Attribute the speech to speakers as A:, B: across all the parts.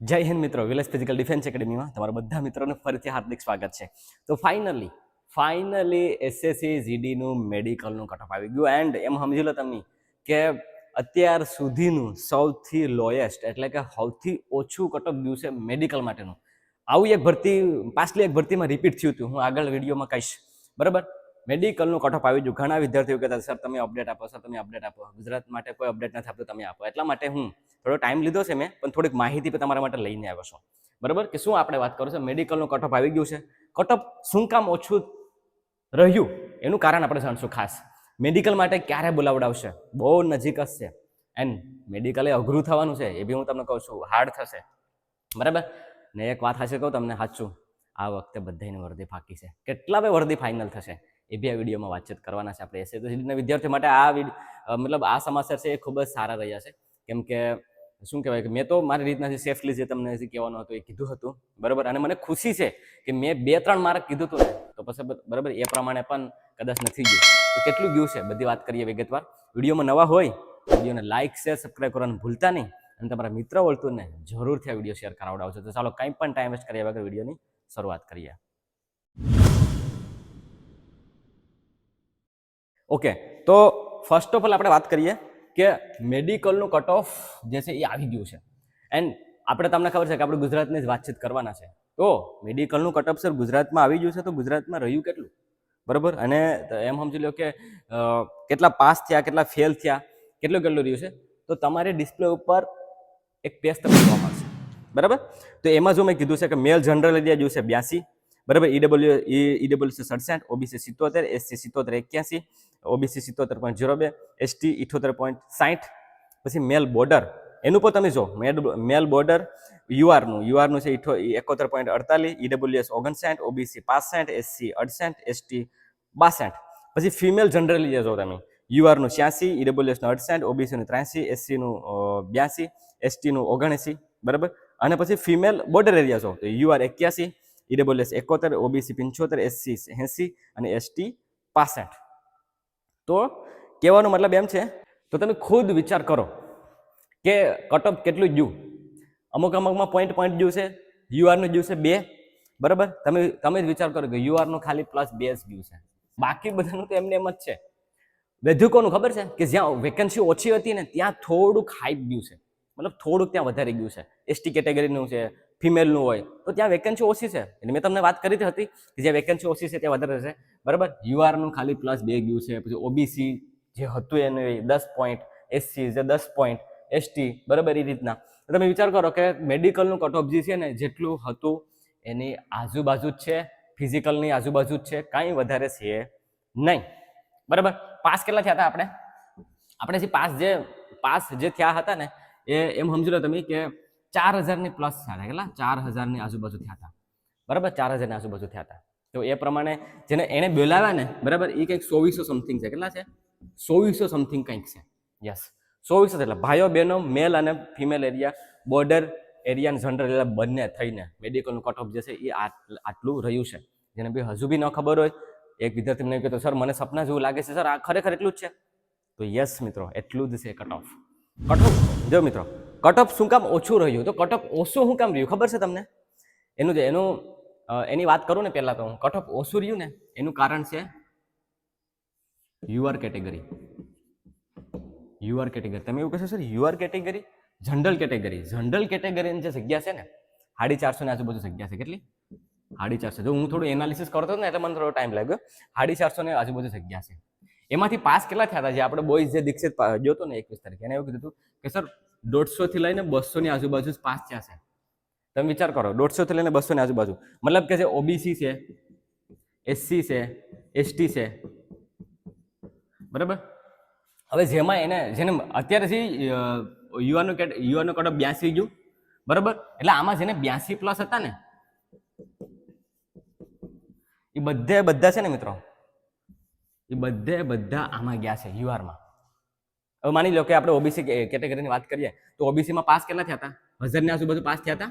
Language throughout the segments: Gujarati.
A: જય હિન્દ મિત્રો, વિલેજ ફિઝિકલ ડિફેન્સ એકેડમીમાં તમારા બધા મિત્રોને ફરીથી હાર્દિક સ્વાગત છે. તો ફાઇનલી ફાઇનલી એસએસસી જીડીનું મેડિકલનું કટઅપ આવી ગયું. એન્ડ એમ સમજી લો તમે કે અત્યાર સુધીનું સૌથી લોએસ્ટ એટલે કે સૌથી ઓછું કટઅપ ગયું છે મેડિકલ માટેનું. આવું એક ભરતી, પાછલી એક ભરતીમાં રિપીટ થયું હતું. હું આગળ વિડીયોમાં કહીશ. બરાબર? મેડિકલનું કટઓફ આવી ગયું. ઘણા વિદ્યાર્થીઓ કહેતા સર, તમે અપડેટ આપો, સર, તમે અપડેટ આપો. ગુજરાત માટે કોઈ અપડેટ નથી આપતો, તમે આપો. એટલા માટે હું થોડો ટાઈમ લીધો છે મેં, પણ થોડીક માહિતી તમારા માટે લઈને આવ્યો છું. બરાબર? કે શું આપણે વાત કરું છે? મેડિકલનું કટઓફ આવી ગયું છે. કટઓફ શું કામ ઓછું રહ્યું? એનું કારણ આપણે જાણશું ખાસ. મેડિકલ માટે ક્યારે બોલાવડાવશે બહુ નજીક જ છે. એન્ડ મેડિકલ એ અઘરું થવાનું છે, એ બી હું તમને કહું છું, હાર્ડ થશે. બરાબર? ને એક વાત હશે કહું તમને સાચું આ વખતે બધાની વર્દી ફાકી છે. કેટલા બે વર્દી ફાઇનલ થશે? એ બી આ વિડીયોમાં વાતચીત કરવાના છે આપણે. એસએસસીના વિદ્યાર્થીઓ માટે આ મતલબ આ સમાચાર છે એ ખૂબ જ સારા રહ્યા છે. કેમ કે, શું કહેવાય કે મેં તો મારી રીતના સેફલી જે તમને કહેવાનું હતું એ કીધું હતું. બરાબર? અને મને ખુશી છે કે મેં બે ત્રણ માર્ક કીધું હતું ને, તો પછી બરાબર? એ પ્રમાણે પણ કદાચ નથી ગયું. તો કેટલું ગયું છે? બધી વાત કરીએ વિગતવાર. વિડીયોમાં નવા હોય, વિડીયોને લાઇક શેર સબસ્ક્રાઈબ કરવાનું ભૂલતા નહીં. અને તમારા મિત્ર વળતુંને જરૂરથી આ વીડિયો શેર કરાવડાવજો. તો ચાલો કંઈ પણ ટાઈમ વેસ્ટ કર્યા વગર વિડીયોની શરૂઆત કરીએ. ઓકે તો ફર્સ્ટ ઓફ ઓલ આપણે વાત કરીએ કે મેડિકલનું કટ ઓફ જે છે એ આવી ગયું છે. એન્ડ આપણે તમને ખબર છે કે આપણે ગુજરાતની જ વાતચીત કરવાના છે. તો મેડિકલનું કટ ઓફ સર ગુજરાતમાં આવી ગયું છે તો ગુજરાતમાં રહ્યું કેટલું? બરાબર? અને એમ સમજી લો કે કેટલા પાસ થયા, કેટલા ફેલ થયા, કેટલું કેટલું રહ્યું છે? તો તમારે ડિસ્પ્લે ઉપર એક પેજ તમને મળશે. બરાબર? તો એમાં જો મેં કીધું છે કે મેલ જનરલ એરિયા જોયું છે બ્યાસી બરાબર? ઈડબલ્યુ ઈડબલ્યુસી છે સડસઠ ઓબીસી સિત્તોતેર એસસી સિત્તોતેર એક્યાસી ઓબીસી સિત્તોતેર પોઈન્ટ ઝીરો બે એસટી ઇઠોતેર પોઈન્ટ સાઠ પછી મેલ બોર્ડર. એનું પણ તમે જો મેલ બોર્ડર યુઆરનું. યુઆરનું છે ઇઠો, એકોતેર પોઈન્ટ અડતાલીસ ઈડબલ્યુએસ ઓગણસાઠ ઓબીસી પાસઠ એસસી અડસઠ એસટી બાસઠ. પછી ફિમેલ જનરલી જો તમે, યુઆરનું છ્યાસી ઈડબલ્યુએસનું અડસઠ ઓબીસીનું ત્ર્યાસી એસસીનું બ્યાસી એસટીનું ઓગણએસી. બરાબર? અને પછી ફિમેલ બોર્ડર એરિયા છો તો યુઆર એક્યાસી ઈડબ્લ્યુએસ એકોતેર ઓબીસી પંચોતેર એસસી એસી અને એસટી પાસઠ. તો કહેવાનો મતલબ એમ છે, તો તમે ખુદ વિચાર કરો કે કટઅપ કેટલું જ્યુ અમુક અમુકમાં પોઈન્ટ પોઈન્ટ જ્યુ છે યુઆરનું જ્યુ છે બે, બરાબર? તમે તમે જ વિચાર કરો કે યુઆરનું ખાલી પ્લસ બે જ જ્યુ છે. બાકી બધાનું તો એમને એમ જ છે. વધુ ખબર છે કે જ્યાં વેકેન્સી ઓછી હતી ને ત્યાં થોડુંક હાઈપ ગયું છે. મતલબ થોડુંક ત્યાં વધારે ગયું છે. એસટી કેટેગરીનું છે ફિમેલનું હોય, તો ત્યાં વેકેન્સી ઓછી છે. એટલે મેં તમને વાત કરી જ હતી કે જ્યાં વેકેન્સી ઓછી છે ત્યાં વધારે છે બરાબર? યુઆરનું ખાલી પ્લસ બે ગયું છે, પછી ઓબીસી જે હતું એનું એ દસ પોઈન્ટ એસસી જે દસ પોઈન્ટ એસટી બરાબર એ રીતના. તમે વિચાર કરો કે મેડિકલનું કટ ઓફ જે છે ને, જેટલું હતું એની આજુબાજુ જ છે ફિઝિકલની આજુબાજુ જ છે, કાંઈ વધારે છે નહીં. બરાબર? પાસ કેટલા થયા હતા આપણે? આપણે જે પાસ જે પાસ જે થયા હતા ને, એ એમ સમજી લો તમે કે ચાર હજારની પ્લસ થયા કેટલા? ચાર હજારની આજુબાજુ થયા હતા. બરાબર? ચાર હજારની આજુબાજુ થયા હતા. તો એ પ્રમાણે જેને એણે બોલાવ્યા ને, બરાબર? એ કંઈક ચોવીસો સમથિંગ છે. કેટલા છે? ચોવીસો સમથિંગ કંઈક છે. યસ ચોવીસો એટલે ભાઈઓ, બહેનો મેલ અને female area border area general area બંને થઈને મેડિકલનું કટ ઓફ જે છે એ આટ- આટલું રહ્યું છે. જેને બી હજુ બી ન ખબર હોય, એક વિદ્યાર્થી મને કહેતો સર, મને સપના જેવું લાગે છે. સર, આ ખરેખર એટલું જ છે? તો યસ મિત્રો, એટલું જ છે કટ ઓફ કટ ઓફ જો મિત્રો કટ ઓફ શું કામ ઓછું રહ્યું? તો કટઓફ ઓછું શું કામ રહ્યું? ખબર છે તમને? એનું જે એનું એની વાત કરું ને પહેલાં તો હું. કટઓફ ઓછું રહ્યું ને, એનું કારણ છે યુઆર કેટેગરી. UR category. તમે એવું કહેશો, sir, UR category? General category. General કેટેગરીની જે જગ્યા છે ને સાડી ચારસો ની આજુબાજુ જગ્યા છે. કેટલી? સાડી ચારસો. જો હું થોડું એનાલિસિસ કરતો હતો ને, એટલે મને થોડો ટાઈમ લાગ્યો. સાડી ચારસો ની આજુબાજુ જગ્યા છે. એમાંથી પાસ કેટલા થયા હતા? જે આપણે બોયઝ જે દીક્ષિત જોતો ને એકવીસ તારીખે, એને એવું કીધું હતું કે, સર, દોઢસો થી લઈને બસો ની આજુબાજુ પાસ થયા છે. તમે વિચાર કરો, દોઢસો થી લઈને બસો ની આજુબાજુ. મતલબ કે જે ઓબીસી છે એસસી છે એસટી છે. બરાબર? હવે જેમાં એને જેને અત્યારેથી યુવાનો કેટ યુવાનો કટ બ્યાસી ગયું. બરાબર? એટલે આમાં જેને બ્યાસી પ્લસ હતા ને, એ બધે બધા છે ને મિત્રો? એ બધે બધા આમાં ગયા છે યુઆરમાં. હવે માની લો કે આપણે ઓબીસી કેટેગરીની વાત કરીએ, તો ઓબીસીમાં પાસ કેટલા થયા હતા? હજારની આજુબાજુ પાસ થયા હતા?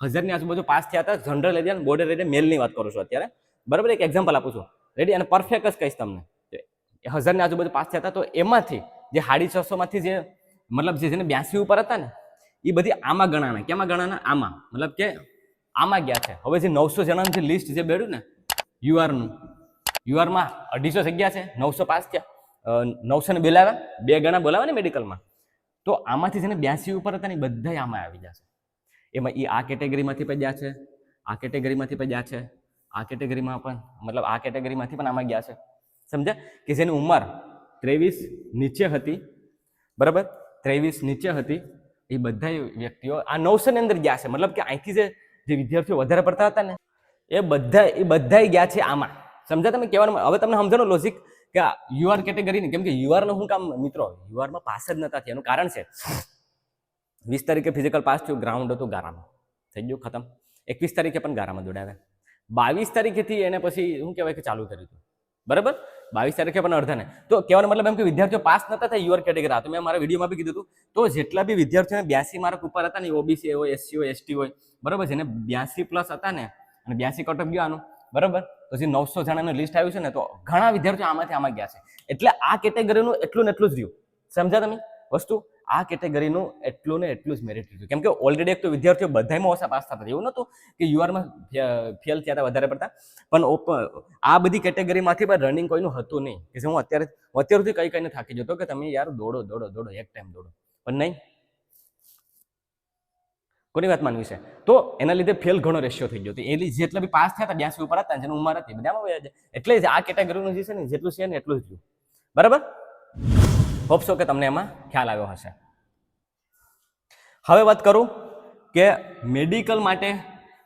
A: હજારની આજુબાજુ પાસ થયા હતા, જનરલ એરિયા બોર્ડર એરિયા મેલની વાત કરું છું અત્યારે. બરાબર? એક એક્ઝામ્પલ આપું છું. રેડી અને પરફેક્ટ જ કહીશ તમને. હજારની આજુબાજુ પાસ થયા હતા, તો એમાંથી જે સાડી છસોમાંથી જે, મતલબ જે જેને બ્યાસી ઉપર હતા ને, એ બધી આમાં ગણાના. કેમાં ગણાના? આમાં. મતલબ કે આમાં ગયા છે. હવે જે નવસો જણાનું જે લિસ્ટ જે બેડ્યું ને, યુઆરનું. યુઆરમાં અઢીસો જગ્યા છે, નવસો પાસ થયા નવસો ને બોલાવ્યા બે ગણા બોલાવે ને મેડિકલમાં. તો આમાંથી જેને બ્યાસી ઉપર હતા ને બધા આમાં આવી જશે એમાં એ આ કેટેગરીમાંથી પણ ગયા છે, આ કેટેગરીમાંથી પણ ગયા છે, આ કેટેગરીમાં પણ, મતલબ આ કેટેગરીમાંથી પણ આમાં ગયા છે. સમજ્યા? કે જેની ઉંમર ત્રેવીસ નીચે હતી, બરાબર? ત્રેવીસ નીચે હતી, એ બધા વ્યક્તિઓ આ નવસો ની અંદર ગયા છે. મતલબ કે અહીંથી જે વિદ્યાર્થીઓ વધારે પડતા હતા ને, એ બધા એ બધા ગયા છે આમાં. સમજ્યા તમે કહેવાનું હવે તમને સમજણો લોજિક કે યુઆર કેટેગરીની કેમ કે યુઆરનું શું કામ મિત્રો યુઆરમાં પાસ જ નતા થયા, એનું કારણ છે. વીસ તારીખે ફિઝિકલ પાસ થયું ગ્રાઉન્ડ હતું ગારામાં. થઈ ગયું, ખતમ. એકવીસ તારીખે પણ ગારામાં દોડાવ્યા. બાવીસ તારીખેથી એને પછી શું કહેવાય કે ચાલુ કર્યું હતું. બરાબર? બાવીસ તારીખે પણ અડધાને. તો કહેવાનો મતલબ એમ કે વિદ્યાર્થીઓ પાસ નતા થાય યુઆર કેટેગરી તો મેં મારા વિડીયોમાં બી કીધું હતું. તો જેટલા બી વિદ્યાર્થીઓને બ્યાસી માર્ક ઉપર હતા ને ઓબીસી હોય એસસી હોય એસટી હોય, બરાબર જેને બ્યાસી પ્લસ હતા ને, અને બ્યાસી કટઅપ ગયો આનું બરાબર? તો નવસો જણાનું લિસ્ટ આવ્યું છે ને, તો ઘણા વિદ્યાર્થીઓ આમાંથી આમાં ગયા છે. એટલે આ કેટેગરીનું એટલું ને એટલું જ રહ્યું. સમજા તમે? વસ્તુ, આ કેટેગરીનું એટલું ને એટલું જ મેરિટ રહ્યું કેમ કે ઓલરેડી એક તો વિદ્યાર્થીઓ બધામાં ઓછા પાસ થતા. એવું નહોતું કે યુઆરમાં ફેલ થયા હતા, વધારે પડતા. પણ આ બધી કેટેગરીમાંથી પણ રનિંગ કોઈનું હતું નહીં. કે હું અત્યારે અત્યારથી કઈ કઈને થાકી જતો કે તમે યાર દોડો દોડો દોડો, એક ટાઈમ દોડો. પણ નહીં. કોની વાત માનવી છે? તો એના લીધે ફેલ ઘણો રેશિયો થઈ ગયો. હતો એની જેટલા બી પાસ થયા હતા, બ્યાસી ઉપર હતા, જેની ઉંમર હતી, બધામાં વયા એટલે જ આ કેટેગરીનું જે છે ને જેટલું છે ને, એટલું જ જોયું બરાબર? હોપસો કે તમને એમાં ખ્યાલ આવ્યો હશે. હવે વાત કરું કે મેડિકલ માટે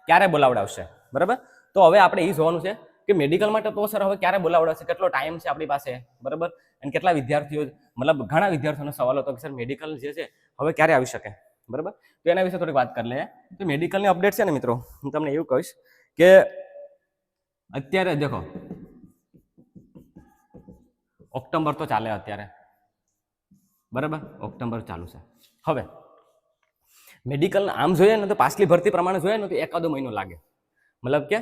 A: ક્યારે બોલાવડાવશે? બરાબર? તો હવે આપણે એ જોવાનું છે કે મેડિકલ માટે તો સર હવે ક્યારે બોલાવડાવશે? કેટલો ટાઈમ છે આપણી પાસે? બરાબર? અને કેટલા વિદ્યાર્થીઓ, મતલબ ઘણા વિદ્યાર્થીઓનો સવાલ હતો કે સર મેડિકલ જે છે, હવે ક્યારે આવી શકે? બરાબર? તો એના વિશે થોડી વાત કરી લઈએ. તો મેડિકલની અપડેટ છે ને મિત્રો, હું તમને એવું કહીશ કે અત્યારે દેખો, ઓક્ટોબર તો ચાલે અત્યારે. બરાબર? ઓક્ટોબર ચાલુ છે. હવે મેડિકલ આમ જોઈએ ને તો પાછલી ભરતી પ્રમાણે જોઈએ ને તો એકાદો મહિનો લાગે. મતલબ કે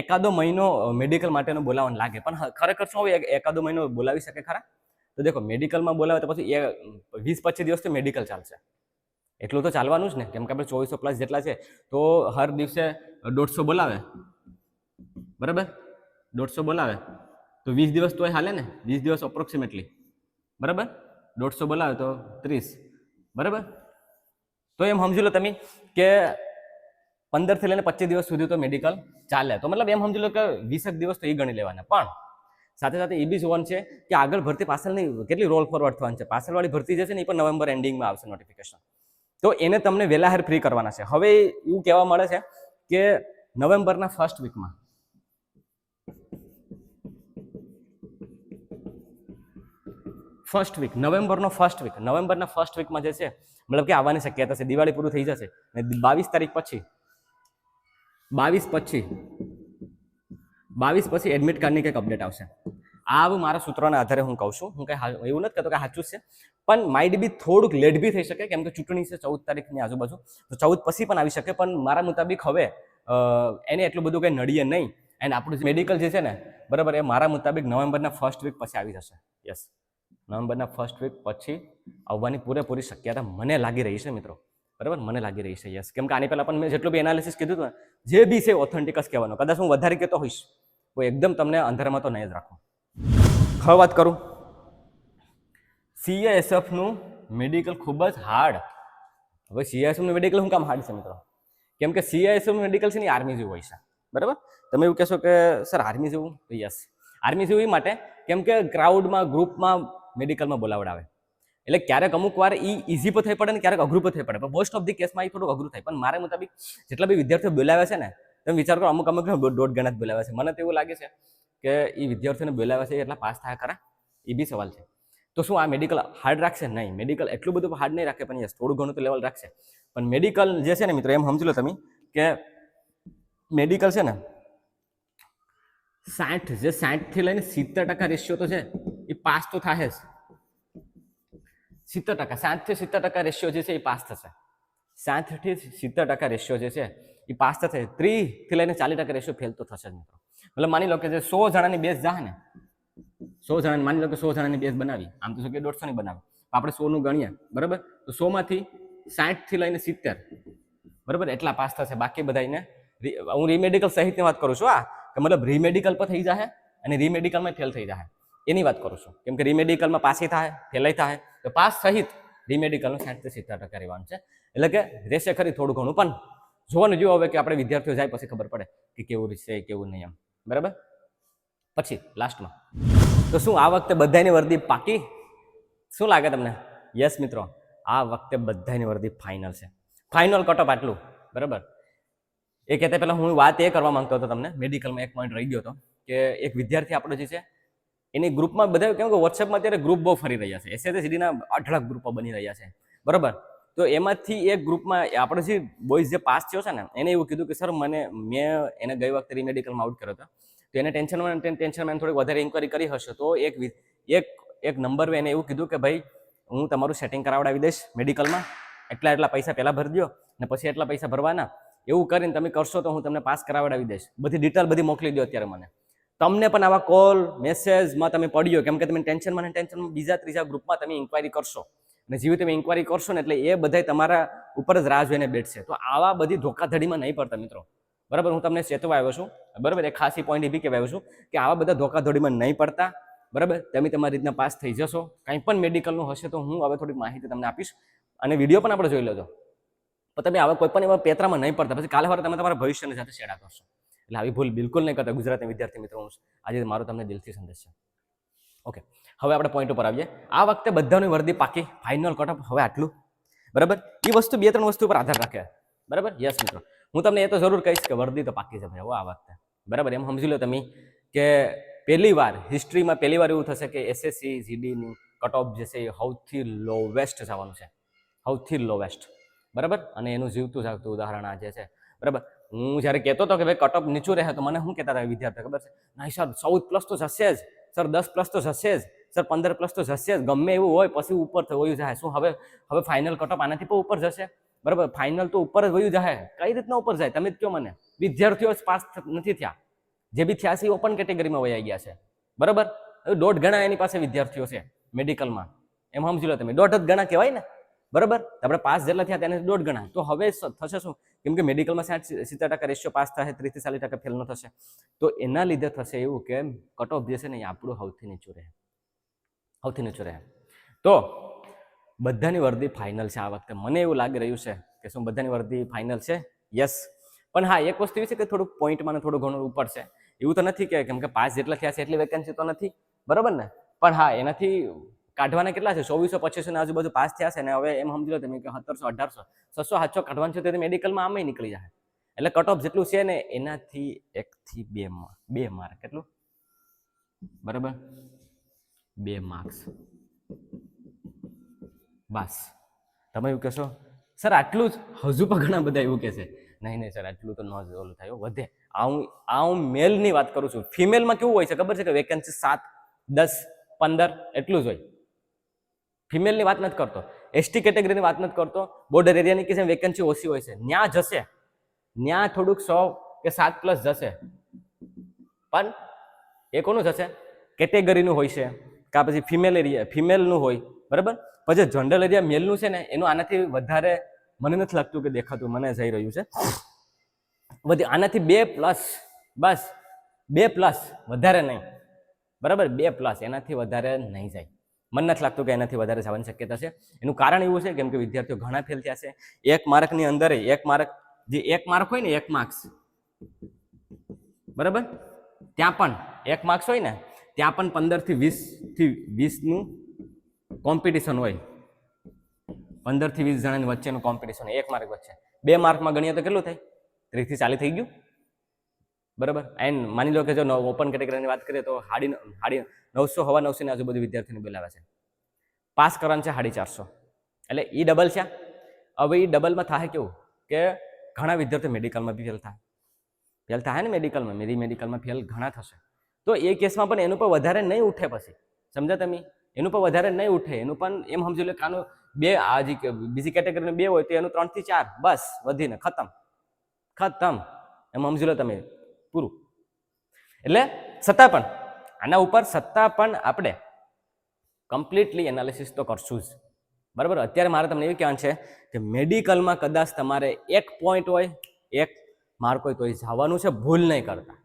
A: એકાદો મહિનો મેડિકલ માટેનો બોલાવવાનું લાગે. પણ ખરેખર શું હોય એકાદો મહિનો બોલાવી શકે ખરા? તો દેખો મેડિકલમાં બોલાવે તો પછી એ, વીસ પચીસ દિવસ તો મેડિકલ ચાલશે. એટલું તો ચાલવાનું જ ને. કેમ કે આપણે ચોવીસો પ્લસ જેટલા છે, તો હર દિવસે દોઢસો બોલાવે. બરાબર? દોઢસો બોલાવે. તો વીસ દિવસ તોય હાલે ને? વીસ દિવસ અપ્રોક્સિમેટલી બરાબર? દોઢસો બોલાવે તો ત્રીસ. બરાબર? તો એમ સમજી લો તમે કે પંદરથી લઈને પચીસ દિવસ સુધી તો મેડિકલ ચાલે. તો મતલબ એમ સમજી લો કે વીસેક દિવસ તો એ ગણી લેવાના. પણ સાથે સાથે એ બી જોવાનું છે કે આગળ ભરતી પાછળની કેટલી રોલ ફોરવર્ડ થવાની છે? પાછળવાળી ભરતી જે છે ને એ પણ નવેમ્બર એન્ડિંગમાં આવશે નોટિફિકેશન તો એને તમને વહેલાહેર ફ્રી કરવાના છે. હવે એવું કહેવા મળે છે કે નવેમ્બરના ફર્સ્ટ વીકમાં ફર્સ્ટ વીક નવેમ્બરનો ફર્સ્ટ વીક નવેમ્બરના ફર્સ્ટ વીકમાં જે છે, મતલબ કે આવવાની શક્યતા છે. દિવાળી પૂરું થઈ જશે અને બાવીસ તારીખ પછી, બાવીસ પછી બાવીસ પછી એડમિટ કાર્ડની કંઈક અપડેટ આવશે. આ મારા સૂત્રોના આધારે હું કહું છું. હું કંઈ એવું નથી કહેતો કે સાચું છે. પણ માઇટ બી થોડુંક લેટ બી થઈ શકે. કેમ કે ચૂંટણી છે ચૌદ તારીખની આજુબાજુ. તો ચૌદ પછી પણ આવી શકે. પણ મારા મુતાબિક હવે એને એટલું બધું કંઈ નડીએ નહીં. એન્ડ આપણું મેડિકલ જે છે ને, બરાબર, એ મારા મુતાબિક નવેમ્બરના ફર્સ્ટ વીક પછી આવી જશે. યસ નવેમ્બરના ફર્સ્ટ વીક પછી આવવાની પૂરેપૂરી શક્યતા મને લાગી રહી છે મિત્રો. બરાબર? મને લાગી રહી છે યસ કેમ કે આની પહેલાં પણ મેં જેટલું બી એનાલિસિસ કીધું હતું જે બી છે ઓથેન્ટિક જ કહેવાનું. કદાચ હું વધારે કહેતો હોઈશ, તો એકદમ તમને અંધારામાં તો નહીં જ રાખું. હવે વાત કરું. સીએએસએફનું મેડિકલ ખૂબ જ હાર્ડ હવે સીએએસએફનું મેડિકલ શું કામ હાર્ડ છે મિત્રો? કેમ કે સીએએસએફનું મેડિકલ છે ને આર્મી જેવું હોય છે. બરાબર? તમે એવું કહેશો કે, સર આર્મી જેવું? યસ આર્મી જેવું એ માટે કેમ કે ક્રાઉડમાં ગ્રુપમાં મેડિકલમાં બોલાવડાવે એટલે ક્યારેક અમુક વાર એ ઇઝી પણ થઈ પડે ને ક્યારેક અઘરું પણ થઈ પડે. પણ મોસ્ટ ઓફ ધી કેસમાં એ થોડું અઘરું થાય. પણ મારા મુતાબિક જેટલા બી વિદ્યાર્થીઓ બોલાવે છે ને, તમે વિચાર કરો અમુક અમુક દોઢ ગણા જ બોલાવે છે. મને તો એવું લાગે છે કે એ વિદ્યાર્થીઓને બોલાવે છે એટલા પાસ થયા ખરા એ બી સવાલ છે. તો શું આ મેડિકલ હાર્ડ રાખશે? નહીં. મેડિકલ એટલું બધું હાર્ડ નહીં રાખે, પણ યસ, થોડું ઘણું તો લેવલ રાખશે. પણ મેડિકલ જે છે ને મિત્રો, એમ સમજી લો તમે કે મેડિકલ છે ને સાઠ, જે સાઠથી લઈને સિત્તેર ટકા રેશિયો તો છે એ પાસ તો થાય જ. સિત્તેર ટકા, સાઠથી સિત્તેર ટકા રેશિયો જે છે એ પાસ થશે. સાઠથી સિત્તેર ટકા રેશિયો જે છે એ પાસ થશે. ત્રીસથી લઈને ચાલીસ ટકા રેશિયો ફેલ તો થશે જ મિત્રો. મતલબ માની લો કે જે સો જણાની બેઝ જાહે ને, સો જણાની, માની લો કે સો જણાની બેઝ બનાવી, આમ તો શું કે દોઢસો ની બનાવી આપણે સોનું ગણીએ, બરાબર? તો સોમાંથી સાઠથી લઈને સિત્તેર, બરાબર? એટલા પાસ થશે. બાકી બધાને હું રીમેડિકલ સહિતની વાત કરું છું આ કે મતલબ રીમેડિકલ પર થઈ જશે અને રીમેડિકલમાં ફેલ થઈ જશે એની વાત કરું છું. કેમ કે રીમેડિકલમાં પાસી થાય ફેલાઈ થાય તો પાસ સહિત રીમેડિકલનું સાઠથી સિત્તેર ટકા રહેવાનું છે. એટલે કે રહેશે ખરી થોડું ઘણું, પણ જોવાનું જોયું હવે કે આપણે વિદ્યાર્થીઓ જાય પછી ખબર પડે કે કેવું છે, કેવું નહીં એમ. બરાબર? પછી લાસ્ટમાં તો શું આ વખતે બધાની વર્દી પાકી? શું લાગે તમને? યસ મિત્રો. આ વખતે બધાની વર્દી ફાઇનલ છે. ફાઇનલ કટઅપ આટલું. બરાબર? એ કહેતા પહેલાં હું વાત એ કરવા માંગતો હતો તમને. મેડિકલમાં એક પોઈન્ટ રહી ગયો હતો કે એક વિદ્યાર્થી આપણો જે છે, એની ગ્રુપમાં બધા કેમ કે વોટ્સએપમાં અત્યારે ગ્રુપ બહુ ફરી રહ્યા છે. એસએસસીડીના અઢળક ગ્રુપો બની રહ્યા છે. બરાબર? તો એમાંથી એક ગ્રુપમાં આપણે જે બોયઝ જે પાસ થયો છે ને, એને એવું કીધું કે, સર, મને, મેં એને ગઈ વખતે રીમેડિકલમાં આઉટ કર્યો હતો. તો એને ટેન્શનમાં ટેન્શનમાં થોડીક વધારે ઇન્કવાયરી કરી હશે. તો એક એક એક નંબર એને એવું કીધું કે, ભાઈ, હું તમારું સેટિંગ કરાવડાવી દઈશ મેડિકલમાં એટલા એટલા પૈસા પહેલાં ભરી દો ને પછી એટલા પૈસા ભરવાના. એવું કરીને તમે કરશો તો હું તમને પાસ કરાવડાવી દઈશ. બધી ડિટેલ બધી મોકલી દો અત્યારે મને. તમને પણ આવા કોલ મેસેજમાં તમે પડ્યો. કેમ કે તમે ટેન્શનમાં ને ટેન્શનમાં બીજા, ત્રીજા ગ્રુપમાં તમે ઇન્ક્વાયરી કરશો. અને જેવી તમે ઇન્ક્વાયરી કરશો ને એટલે એ બધા તમારા ઉપર જ રાહ જોઈને બેઠશે. તો આવા બધી ધોકાધડીમાં નહીં પડતા મિત્રો. બરાબર, હું તમને ચેતવા આવ્યો છું. બરાબર, એક ખાસી પોઈન્ટ એ બી કહેવા આવ્યો છું કે આવા બધા ધોકાધડીમાં નહીં પડતા. બરાબર, તમે તમારી રીતના પાસ થઈ જશો. કંઈ પણ મેડિકલનું હશે તો હું હવે થોડીક માહિતી તમને આપીશ. અને વીડિયો પણ આપણે જોઈ લેજો. પણ તમે આવા કોઈ પણ એવા પેતરામાં નહીં પડતા. પછી કાલે વારે તમે તમારા ભવિષ્યની સાથે શેડા કરશો. એટલે આવી ભૂલ બિલકુલ નહીં કરતા ગુજરાતના વિદ્યાર્થી મિત્રો હું આજે મારો તમને દિલથી સંદેશ છે. ઓકે હવે આપણે પોઈન્ટ ઉપર આવીએ. આ વખતે બધાની વર્દી પાકી. ફાઇનલ કટઅપ હવે આટલું. બરાબર? એ વસ્તુ બે ત્રણ વસ્તુ પર આધાર રાખે. બરાબર? યસ મિત્રો. હું તમને એ તો જરૂર કહીશ કે વર્દી તો પાકી છે ભાઈ હવે આ વખતે. બરાબર? એમ સમજી લો તમે કે પહેલી વાર હિસ્ટ્રીમાં પહેલી વાર એવું થશે કે એસએસસી જીડીનું કટ જે છે એ સૌથી લોવેસ્ટ જવાનું છે. સૌથી લોવેસ્ટ બરાબર? અને એનું જીવતું જાગતું ઉદાહરણ આ જે છે. બરાબર? હું જ્યારે કહેતો હતો કે ભાઈ કટ નીચું રહે તો મને શું કહેતા હતા વિદ્યાર્થીઓ? ખબર છે? નહીં સર ચૌદ પ્લસ તો જશે જ. સર, દસ પ્લસ તો જશે જ. સર, પંદર પ્લસ તો જશે જ. ગમે એવું હોય, પછી ઉપર વયું જાય. શું હવે હવે ફાઇનલ કટ આનાથી પણ ઉપર જશે? બરાબર? ફાઇનલ તો ઉપર જ વયું જાય. કઈ રીતના ઉપર જાય? તમે જ કહો મને. વિદ્યાર્થીઓ જ પાસ નથી થયા. જે બી થયા છે, એ ઓપન કેટેગરીમાં વયા ગયા છે. બરાબર? દોઢ ગણા એની પાસે વિદ્યાર્થીઓ છે મેડિકલમાં એમ સમજી લો તમે. દોઢ જ ગણા કહેવાય ને? બરાબર? આપણે પાસ જેટલા થયા તેને દોઢ ગણા. તો હવે થશે શું? કેમ કે મેડિકલમાં સાઠ સિત્તેર ટકા રેશિયો પાસ થશે ત્રીસથી ચાલીસ ટકા ફેલ ન થશે. તો એના લીધે થશે એવું કે કટ ઓફ જે ને આપણું સૌથી નીચું રહે. સૌથી નીચું રહે. તો બધાની વર્દી ફાઇનલ છે આ વખતે. મને એવું લાગી રહ્યું છે કે શું બધાની વર્દી ફાઇનલ છે? યસ પણ હા, એક વસ્તુ એવી છે કે થોડુંક પોઈન્ટમાં થોડું ઘણું ઉપર છે. એવું તો નથી કે કેમ કે પાસ જેટલા થયા છે એટલી વેકેન્સી તો નથી. બરાબર ને? પણ હા, એનાથી કાઢવાના કેટલા છે? ચોવીસો પચીસો ની આજુબાજુ પાસ થયા છે ને હવે એમ સમજી લો તમે કે સત્તરસો, અઢારસો. છસો, સાતસો, કાઢવાનું છે તો મેડિકલમાં આમે નીકળી જાય એટલે કટ ઓફ જેટલું છે ને એનાથી એકથી બે બે માર્ક કેટલું? બરાબર? બે માર્ક્સ બસ. તમે એવું કહેશો? સર, આટલું જ? હજુ પણ ઘણા બધા એવું કહે છે. નહીં નહીં, સર, આટલું તો ન ઓલું થાય વધે. આ હું આ હું મેલની વાત કરું છું. ફિમેલમાં કેવું હોય છે, ખબર છે કે વેકેન્સી સાત, દસ, પંદર, એટલું જ હોય. ફિમેલની વાત નથી કરતો. એસટી કેટેગરીની વાત નથી કરતો. બોર્ડર એરિયાની કે વેકેન્સી ઓછી હોય છે. ત્યાં જશે. ત્યાં થોડુંક સો કે સાત પ્લસ જશે. પણ એ કોનું જશે? કેટેગરીનું હોય છે. કાં પછી ફિમેલ એરિયા ફિમેલનું હોય, બરાબર? પછી જનરલ એરિયા મેલનું છે ને, એનું આનાથી વધારે મને નથી લાગતું કે દેખાતું, મને જઈ રહ્યું છે. બધી આનાથી બે પ્લસ બસ, બે પ્લસ વધારે નહીં. બરાબર? બે પ્લસ એનાથી વધારે નહીં જાય. મને નથી લાગતું કે એનાથી વધારે જવાની શક્યતા છે. એનું કારણ એવું છે, કેમ કે વિદ્યાર્થીઓ ઘણા ફેલ થયા છે. એક માર્કની અંદર એક માર્ક જે એક માર્ક હોય ને, એક માર્ક્સ બરાબર? ત્યાં પણ એક માર્ક્સ હોય ને, ત્યાં પણ પંદરથી વીસથી વીસનું કોમ્પિટિશન હોય. પંદરથી વીસ જણાની વચ્ચેનું કોમ્પિટિશન એક માર્ક વચ્ચે. બે માર્કમાં ગણીએ તો કેટલું થાય? ત્રીસથી ચાલી થઈ ગયું. બરાબર? એન્ડ માની લો કે જો ઓપન કેટેગરીની વાત કરીએ તો હાડી હાડી નવસો હવા નવસોની આજુબાજુ વિદ્યાર્થીને બોલાવે છે. પાસ કરવાનું છે સાડી ચારસો. એટલે એ ડબલ છે. હવે એ ડબલમાં થાય કેવું? કે ઘણા વિદ્યાર્થીઓ મેડિકલમાં બી ફેલ થાય. ફેલ થાય ને મેડિકલમાં મેરી મેડિકલમાં ફેલ ઘણા થશે. તો એ કેસમાં પણ એનું પણ વધારે નહીં ઉઠે પછી. સમજ્યા તમે? એનું પણ વધારે નહીં ઉઠે. એનું પણ એમ સમજી લો કે આનું બે, આ જે બીજી કેટેગરીનું બે હોય તો એનું ત્રણથી ચાર. બસ, વધીને ખતમ. ખતમ. એમ સમજી લો તમે. પૂરું. એટલે છતાં પણ. આના ઉપર છતાં પણ આપણે કમ્પ્લીટલી એનાલિસિસ તો કરશું જ. બરાબર? અત્યારે મારે તમને એવું કહેવાનું છે કે મેડિકલમાં કદાચ તમારે એક પોઈન્ટ હોય, એક માર્ક હોય તો એ જવાનું છે, ભૂલ નહીં કરતા.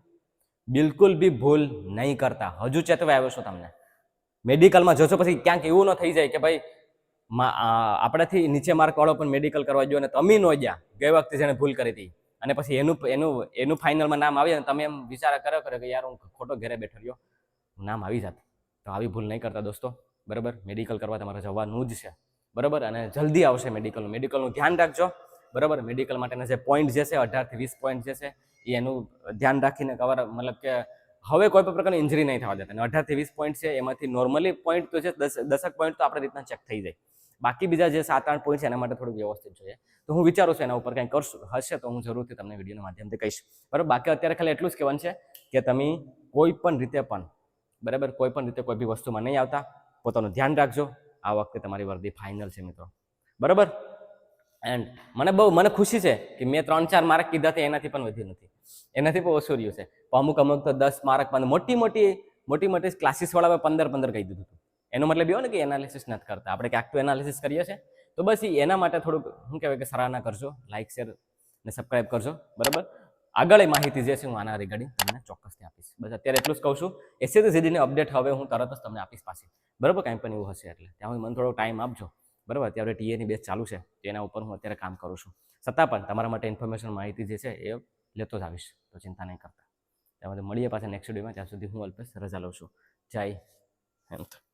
A: બિલકુલ બી ભૂલ નહીં કરતા. હજુ ચેતવા આવ્યો છો તમને. મેડિકલમાં જોશો પછી ક્યાંક એવું ન થઈ જાય કે ભાઈ આપણાથી નીચે માર્કવાળો પણ મેડિકલ કરવા ગયો અને તમે ન ગયા. ગઈ વખતે જેને ભૂલ કરી હતી. અને પછી એનું એનું એનું ફાઇનલમાં નામ આવે અને તમે એમ વિચાર કર્યો કરો કે યાર હું ખોટો ઘરે બેઠો રહ્યો. નામ આવી જાત. તો આવી ભૂલ નહીં કરતા દોસ્તો. બરાબર? મેડિકલ કરવા તમારે જવાનું જ છે. બરાબર? અને જલ્દી આવશે મેડિકલનું. મેડિકલનું ધ્યાન રાખજો. બરાબર? મેડિકલ માટેના જે પોઈન્ટ જે છે, અઢારથી વીસ પોઈન્ટ જે છે એનું ધ્યાન રાખીને કવર, મતલબ કે હવે કોઈ પણ પ્રકારની ઇન્જરી નહીં થવા દેતા. અઢારથી વીસ પોઈન્ટ છે, એમાંથી નોર્મલી પોઈન્ટ તો છે, દસ, દસક પોઈન્ટ તો આપણે રીતના ચેક થઈ જાય. બાકી બીજા જે સાત, આઠ પોઈન્ટ છે, એના માટે થોડું વ્યવસ્થિત જોઈએ. તો હું વિચારું છું એના ઉપર કંઈ કરશું. હશે તો હું જરૂરથી તમને વિડીયોના માધ્યમથી કહીશ. બરાબર? બાકી અત્યારે ખાલી એટલું જ કહેવાનું છે કે તમે કોઈ પણ રીતે પણ, બરાબર? કોઈ પણ રીતે કોઈ બી વસ્તુમાં નહીં આવતા. પોતાનું ધ્યાન રાખજો. આ વખતે તમારી વર્દી ફાઇનલ છે, મિત્રો. બરાબર? એન્ડ મને બહુ, મને ખુશી છે કે મેં ત્રણ, ચાર માર્ક કીધા છે એનાથી પણ વધ્યું નથી. એનાથી પણ ઓછું રહ્યું છે. અમુક અમુક તો દસ માર્ક પણ મોટી મોટી મોટી મોટી ક્લાસીસવાળા પંદર પંદર કહી દીધું હતું. એનો મતલબ એવો ને કે એનાલિસિસ નથી કરતા. આપણે ક્યાંક તો એનાલિસિસ કરીએ છીએ. તો બસ એના માટે થોડુંક, શું કહેવાય કે સરાહના કરજો. લાઇક શેર ને સબસ્ક્રાઇબ કરજો. બરાબર? આગળ એ માહિતી જે છે હું આના રિગાર્ડિંગ તમને ચોક્કસથી આપીશ. બસ અત્યારે એટલું જ કહું છું. એસએસસી સીધીને અપડેટ હવે હું તરત જ તમને આપીશ પાછી. બરાબર? કાંઈ પણ એવું હશે એટલે. ત્યાં હું મને થોડો ટાઈમ આપજો. બરાબર? અત્યારે ટીએની બેચ ચાલુ છે. એના ઉપર હું અત્યારે કામ કરું છું. છતાં પણ તમારા માટે ઇન્ફોર્મેશન માહિતી જે છે એ લેતો જ આવીશ. તો ચિંતા નહીં કરતા. ત્યાં મળીએ પાછા નેક્સ્ટ ડેમાં ત્યાં સુધી હું અલ્પેશ, રજા લઉં છું. જય હિન્દ.